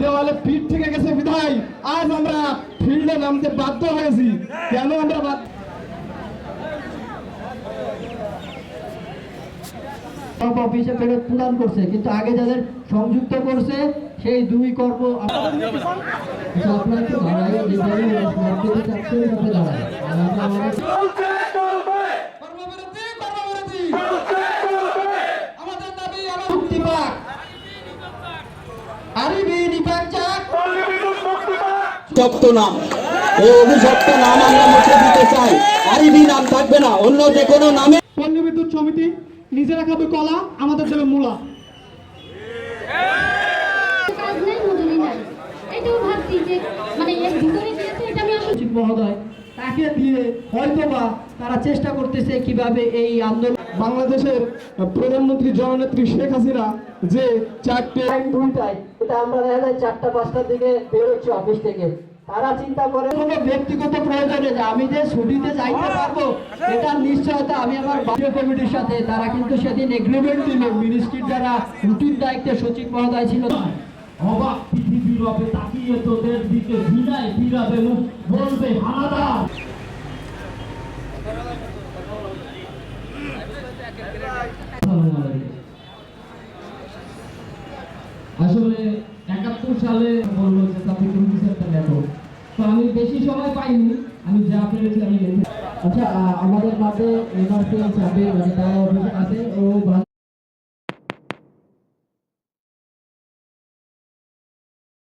দেওয়ালে পিঠ থেকে গেছে বিধায়। আজ আমরা ফিল্ডে নামতে বাধ্য হয়েছি। কেন আমরা অফিসে ফেরত প্রদান করছে কিন্তু আগে যাদের সংযুক্ত করছে সেই দুই কর্ম আপনারা দাঁড়ায় অভিশপ্ত নাম। এই অভিশপ্ত নাম আমরা মুছে দিতে চাই। আরিবি নাম থাকবে না অন্য যে কোনো নামে। পল্লী বিদ্যুৎ সমিতি নিজেরা খাবে কলা আমাদের দেবে মূলা। কাজ নাই মজুরি নাই এটাও ভাবছি যে মানে মহোদয় তাকে দিয়ে হয়তোবা তারা চেষ্টা করতেছে কীভাবে এই আন্দোলন বাংলাদেশের প্রধানমন্ত্রী জননেত্রী শেখ হাসিনা যে চারটে দুইটায় এটা আমরা দেখা যায় চারটা পাঁচটার দিকে বেরোচ্ছি অফিস থেকে। তারা চিন্তা করে, কোনো ব্যক্তিগত প্রয়োজনে যে আমি যে ছুটিতে যাইতে পারব এটা নিশ্চয়তা আমি আমার বাড়ির কমিটির সাথে। তারা কিন্তু সেদিন এগ্রিমেন্ট দিল মিনিস্ট্রির যারা রুটিন দায়িত্বে সচিব মহোদয় ছিল। অবাক পৃথিবীর তাকিয়ে তোদের দিকে ফিরাবে মুখ, বলবে, হানাদার আসলে একাত্তর সালে বলল যে কিন্তু একটা তো আমি বেশি সময় পাইনি, আমি যা পেরেছি আমি আচ্ছা আমাদের মাঝে যাবে মানে আছে, ও